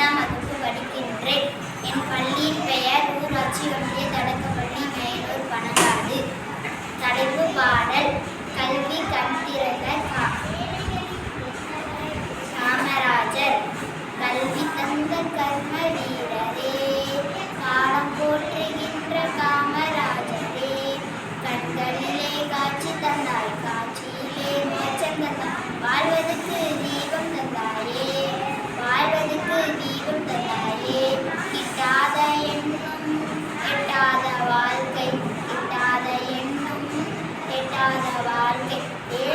ஐந்தாம் வகுப்பு படிக்கின்றேன். என் பள்ளியின் பெயர் ஊராட்சி ஒன்றிய தொடக்கப்பள்ளி மேலூர் பனங்காடு. தலைப்பு பாடல் கல்வி 点点。